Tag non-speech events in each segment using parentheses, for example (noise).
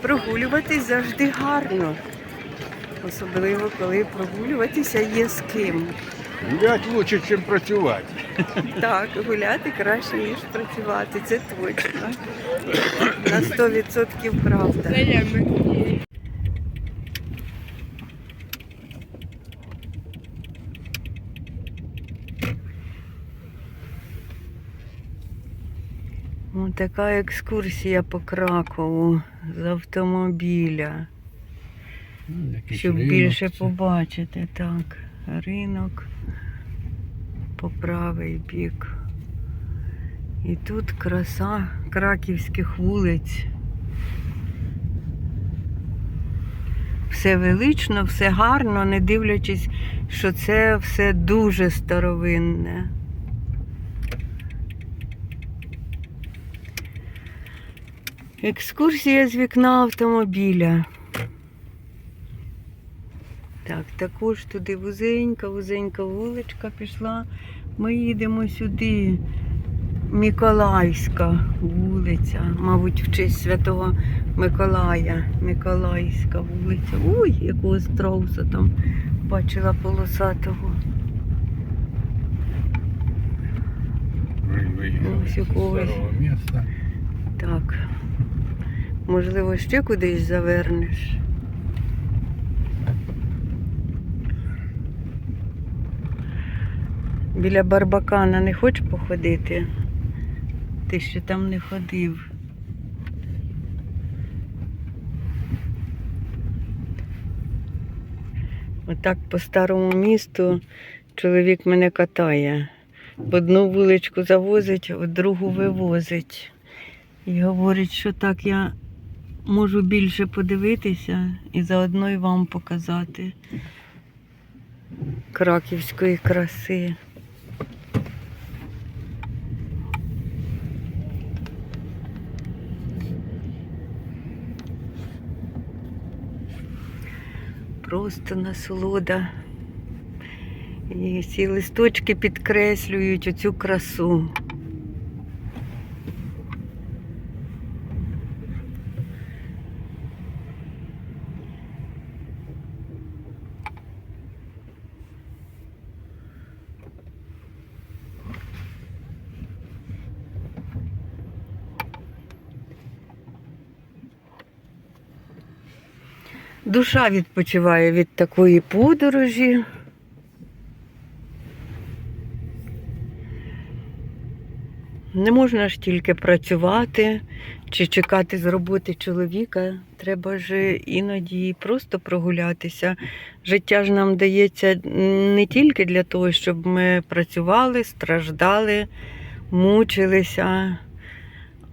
прогулюватись завжди гарно. Особливо, коли прогулюватися є з ким. Гуляти краще, ніж працювати. Так, гуляти краще, ніж працювати, це точно. На 100% правда. Ось така екскурсія по Кракову з автомобіля. Щоб більше побачити, так. Ринок по правий бік. І тут краса краківських вулиць. Все велично, все гарно, не дивлячись, що це все дуже старовинне. Екскурсія з вікна автомобіля. Так, також туди вузенька, вузенька вуличка пішла. Ми їдемо сюди. Миколаївська вулиця, мабуть, в честь Святого Миколая. Миколаївська вулиця. Ой, якого страуса там бачила полосатого. Ось якогось. Так. Можливо, ще кудись завернеш. Біля Барбакана не хочеш походити? Ти ще там не ходив. Отак по старому місту чоловік мене катає. В одну вуличку завозить, в другу вивозить. І говорить, що так я можу більше подивитися і заодно й вам показати краківської краси. Просто насолода. І ці листочки підкреслюють оцю красу. Душа відпочиває від такої подорожі. Не можна ж тільки працювати чи чекати з роботи чоловіка. Треба ж іноді просто прогулятися. Життя ж нам дається не тільки для того, щоб ми працювали, страждали, мучилися.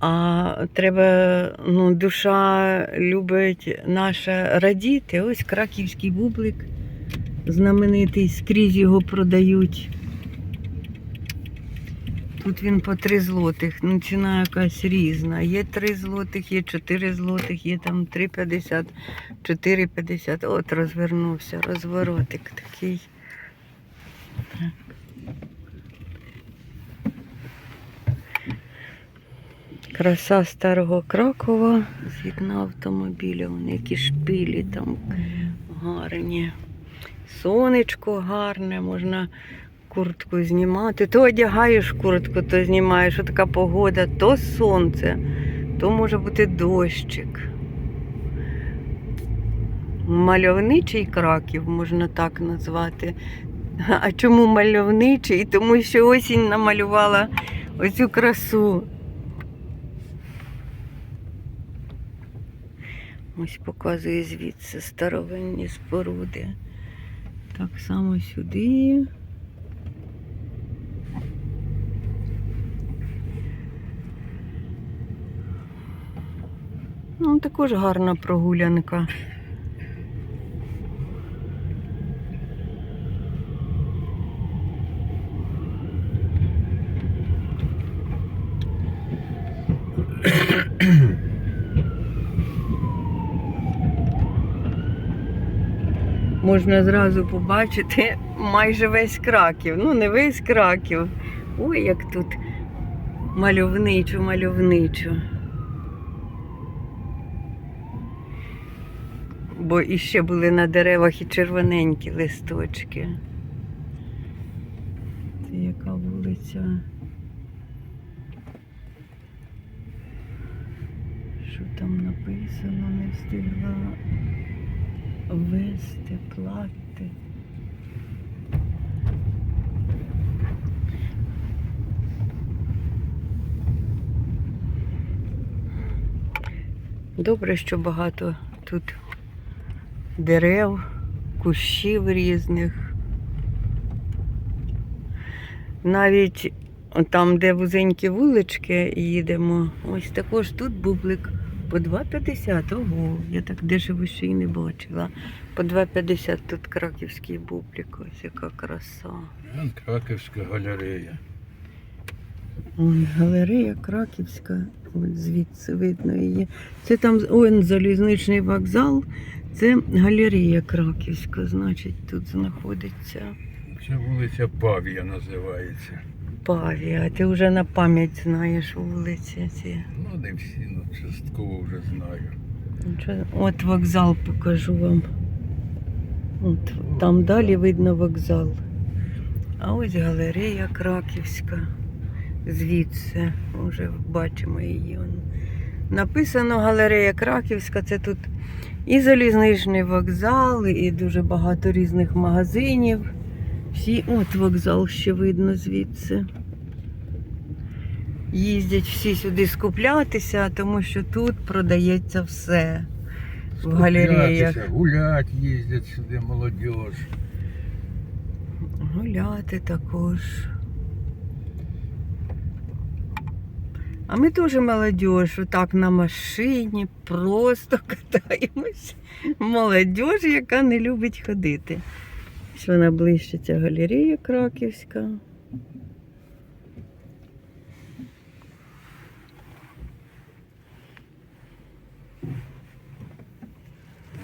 А треба, ну, душа любить наша радіти. Ось краківський бублик знаменитий, скрізь його продають. Тут він по 3 злотих, ну ціна якась різна. Є 3 злотих, є 4 злотих, є там 3,50, 4,50. От розвернувся, розворотик такий. Краса старого Кракова з вікна автомобіля. Вони які шпилі там гарні. Сонечко гарне, можна куртку знімати. То одягаєш куртку, то знімаєш. Що така погода, то сонце, то може бути дощик. Мальовничий краків, можна так назвати. А чому мальовничий? Тому що осінь намалювала оцю красу. Ось показує звідси старовинні споруди. Так само сюди. Ну, також гарна прогулянка. (coughs) Можна зразу побачити майже весь краків. Ну, не весь краків. Ой, як тут мальовничо, мальовничо. бо іще були на деревах і червоненькі листочки. Це яка вулиця? Що там написано, не встигла вести, плати. Добре, що багато тут дерев, кущів різних. Навіть там, де вузенькі вулички їдемо, ось також тут бублик по 2,50. Ого, я так дешево ще й не бачила. По 2,50 тут краківський бублик, ось яка краса. Вон Краківська галерея. Ой, галерея Краківська, от звідси видно її. Це там он, залізничний вокзал, це галерея Краківська, значить, тут знаходиться Це вулиця Павія називається. Павія. А ти вже на пам'ять знаєш вулиці ці. Ну, не всі, ну частково вже знаю. От вокзал покажу вам. От, там далі видно вокзал. А ось галерея Краківська. Звідси вже бачимо її. Написано галерея Краківська. Це тут і залізничний вокзал, і дуже багато різних магазинів. Всі, от вокзал ще видно звідси. Їздять всі сюди скуплятися, тому що тут продається все. В галереях. Гулять їздять сюди молодіж. Гуляти також. А ми теж молодіж, так на машині, просто (laughs) катаємось. Молодіж, яка не любить ходити. Ось вона ближче ця галерея краківська.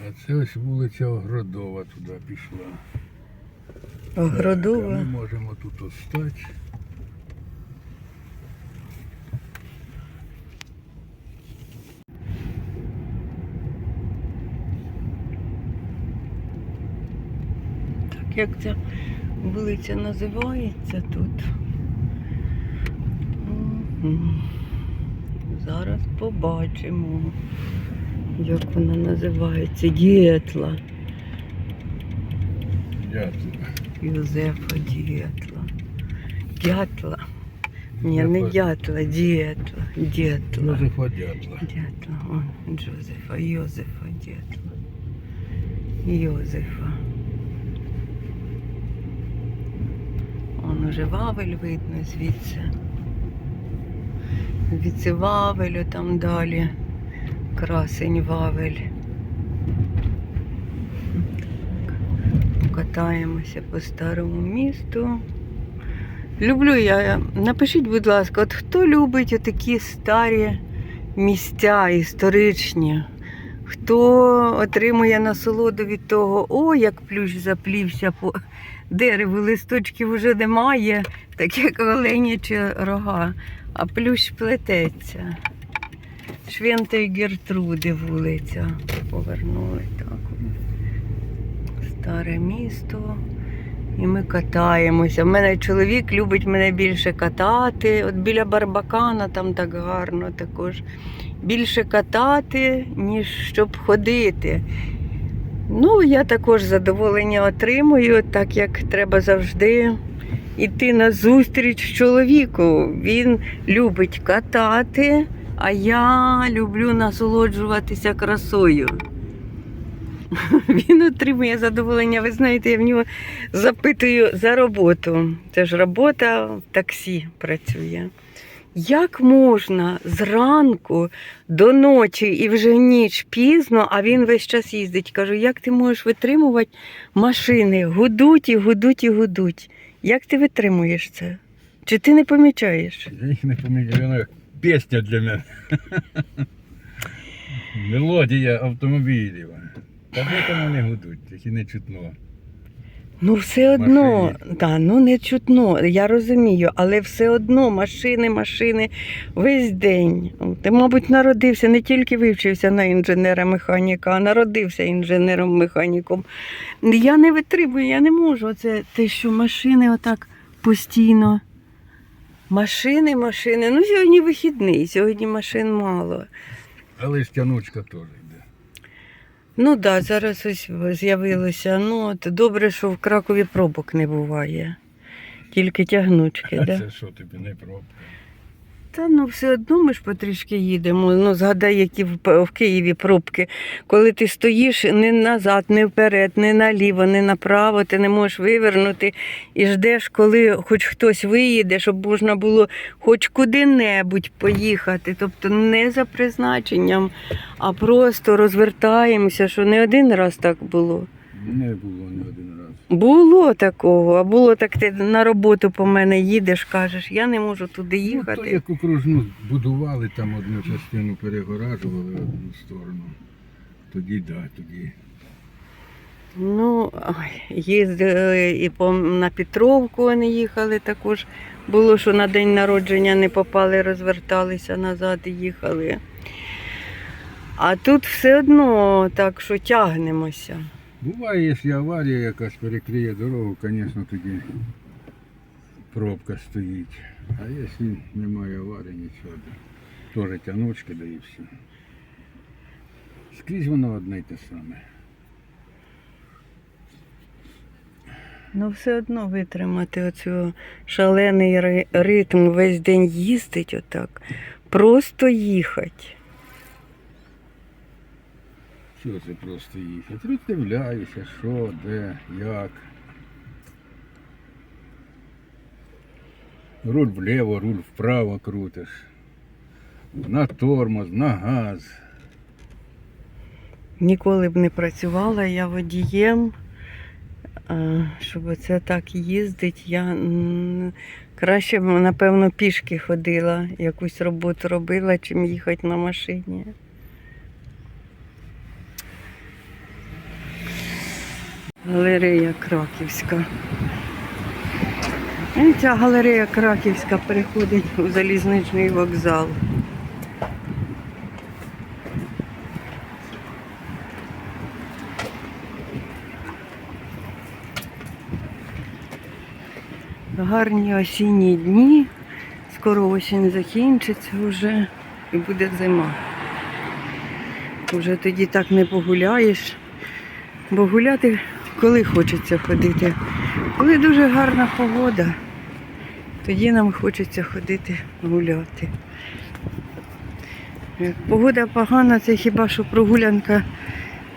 А це ось вулиця Огродова туди пішла. Так. Ми можемо тут остати. Так, як ця вулиця називається тут? Зараз побачимо, як вона називається. Дієтла. Дякую. Юзефа Дієтла. Дятла. Ні, не Йозефа- дятла, дієтла. Дєтла. Йозефа Дятла. Дятла. О, Джозефа, Йозефа, Дятла. Йозефа. Он уже Вавель видно звідси. Звідси Вавелю там далі. Красень Вавель. Катаємося по старому місту. Люблю я. Напишіть, будь ласка, от хто любить такі старі місця історичні? Хто отримує насолоду від того, о, як плющ заплівся по дереву, листочків вже немає, так як оленячі рога, а плющ плететься. Швентої Гертруди вулиця. Повернули так. Старе місто. І ми катаємося. У мене чоловік любить мене більше катати. От біля Барбакана там так гарно також. Більше катати, ніж щоб ходити. Ну, я також задоволення отримую, так як треба завжди йти на зустріч чоловіку. Він любить катати, а я люблю насолоджуватися красою. (laughs) Він отримує задоволення. Ви знаєте, я в нього запитую за роботу. Це ж робота в таксі працює. Як можна зранку до ночі і вже ніч пізно, а він весь час їздить. Кажу, як ти можеш витримувати машини? Гудуть і гудуть і гудуть. Як ти витримуєш це? Чи ти не помічаєш? Я їх не вона як пісня для мене. Мелодія автомобілів. Та де там вони гудуть, тільки не чутно. Ну, все одно, да, ну не чутно, я розумію, але все одно машини, машини весь день. Ти, мабуть, народився, не тільки вивчився на інженера-механіка, а народився інженером-механіком. Я не витримую, я не можу. Це те, що машини отак постійно. Машини, машини. Ну, сьогодні вихідний, сьогодні машин мало. Але ж тянучка теж йде. Ну так, да, зараз ось з'явилося. Ну, от добре, що в Кракові пробок не буває. Тільки тягнучки, А да? це що тобі не пробка? Та ну все одно ми ж потрішки їдемо. Ну, згадай, які в, в Києві пробки. Коли ти стоїш не назад, не вперед, не наліво, не направо, ти не можеш вивернути і ждеш, коли хоч хтось виїде, щоб можна було хоч куди-небудь поїхати. Тобто не за призначенням, а просто розвертаємося, що не один раз так було. Не було ні один раз. Було такого, а було так, ти на роботу по мене їдеш, кажеш, я не можу туди Ну, їхати. то як окружну будували, там одну частину перегоражували в одну сторону. Тоді да, тоді. Ну, їздили і по, на Петровку вони їхали також. Було, що на день народження не попали, розверталися назад і їхали. А тут все одно так, що тягнемося. Буває, якщо аварія якась перекриє дорогу, звісно, тоді пробка стоїть. А якщо немає аварії, нічого, теж тянучки да і все. Скрізь воно одне й те саме. Ну, все одно витримати оцю шалений ритм, весь день їздить отак. Просто їхати. Що це просто їхати? Роздивляюся, що, де, як. Руль вліво, руль вправо крутиш. На тормоз, на газ. Ніколи б не працювала я водієм, щоб це так їздить. Я краще б, напевно, пішки ходила, якусь роботу робила, чим їхати на машині. Галерея Краківська. І ця галерея Краківська переходить у залізничний вокзал. Гарні осінні дні. Скоро осінь закінчиться вже і буде зима. Вже тоді так не погуляєш. Бо гуляти коли хочеться ходити. Коли дуже гарна погода, тоді нам хочеться ходити гуляти. Як Погода погана, це хіба що прогулянка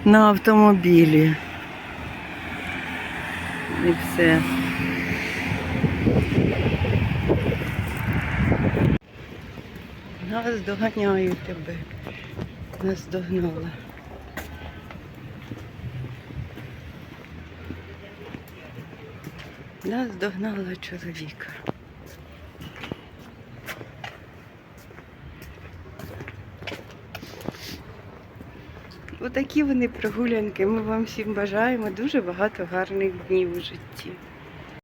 на автомобілі. І все. Нас доганяю тебе. Нас догнала. Нас догнала чоловіка. Отакі вони прогулянки. Ми вам всім бажаємо дуже багато гарних днів у житті.